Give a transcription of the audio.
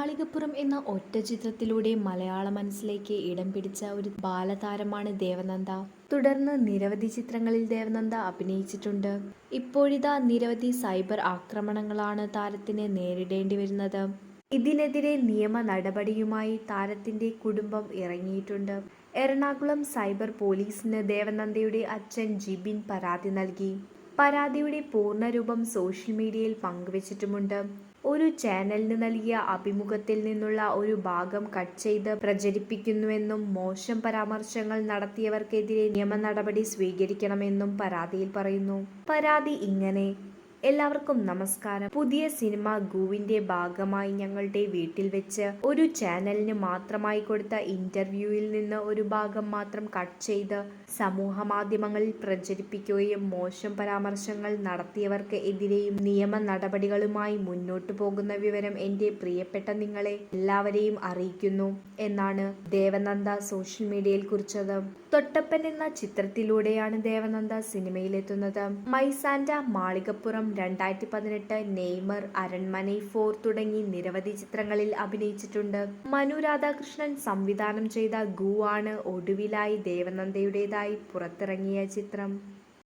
മാളികപ്പുറം എന്ന ഒറ്റ ചിത്രത്തിലൂടെ മലയാള മനസ്സിലേക്ക് ഇടം പിടിച്ച ഒരു ബാലതാരമാണ് ദേവനന്ദ. തുടർന്ന് നിരവധി ചിത്രങ്ങളിൽ ദേവനന്ദ അഭിനയിച്ചിട്ടുണ്ട്. ഇപ്പോഴിതാ നിരവധി സൈബർ ആക്രമണങ്ങളാണ് താരത്തിന് നേരിടേണ്ടി വരുന്നത്. ഇതിനെതിരെ നിയമ നടപടിയുമായി താരത്തിന്റെ കുടുംബം ഇറങ്ങിയിട്ടുണ്ട്. എറണാകുളം സൈബർ പോലീസിന് ദേവനന്ദയുടെ അച്ഛൻ ജിബിൻ പരാതി നൽകി. പരാതിയുടെ പൂർണരൂപം സോഷ്യൽ മീഡിയയിൽ പങ്കുവച്ചിട്ടുമുണ്ട്. ഒരു ചാനലിന് നൽകിയ അഭിമുഖത്തിൽ നിന്നുള്ള ഒരു ഭാഗം കട്ട് ചെയ്ത് പ്രചരിപ്പിക്കുന്നുവെന്നും മോശം പരാമർശങ്ങൾ നടത്തിയവർക്കെതിരെ നിയമ നടപടി സ്വീകരിക്കണമെന്നും പരാതിയിൽ പറയുന്നു. പരാതി ഇങ്ങനെ എല്ലാവർക്കും നമസ്കാരം. പുതിയ സിനിമ ഗുവിന്റെ ഭാഗമായി ഞങ്ങളുടെ വീട്ടിൽ വെച്ച് ഒരു ചാനലിന് മാത്രമായി കൊടുത്ത ഇന്റർവ്യൂവിൽ നിന്ന് ഒരു ഭാഗം മാത്രം കട്ട് ചെയ്ത് സമൂഹ മാധ്യമങ്ങളിൽ പ്രചരിപ്പിക്കുകയും മോശം പരാമർശങ്ങൾ നടത്തിയവർക്ക് എതിരെയും നിയമ നടപടികളുമായി മുന്നോട്ടു പോകുന്ന വിവരം എന്റെ പ്രിയപ്പെട്ട നിങ്ങളെ എല്ലാവരെയും അറിയിക്കുന്നു എന്നാണ് ദേവനന്ദ സോഷ്യൽ മീഡിയയിൽ കുറിച്ചത്. തൊട്ടപ്പൻ എന്ന ചിത്രത്തിലൂടെയാണ് ദേവനന്ദ സിനിമയിലെത്തുന്നത്. മൈസാൻഡ മാളികപ്പുറം രണ്ടായിരത്തി പതിനെട്ട് നെയ്മർ അരൺമനൈ ഫോർ തുടങ്ങി നിരവധി ചിത്രങ്ങളിൽ അഭിനയിച്ചിട്ടുണ്ട്. മനു രാധാകൃഷ്ണൻ സംവിധാനം ചെയ്ത ഗു ആണ് ഒടുവിലായി ദേവനന്ദയുടേതായി പുറത്തിറങ്ങിയ ചിത്രം.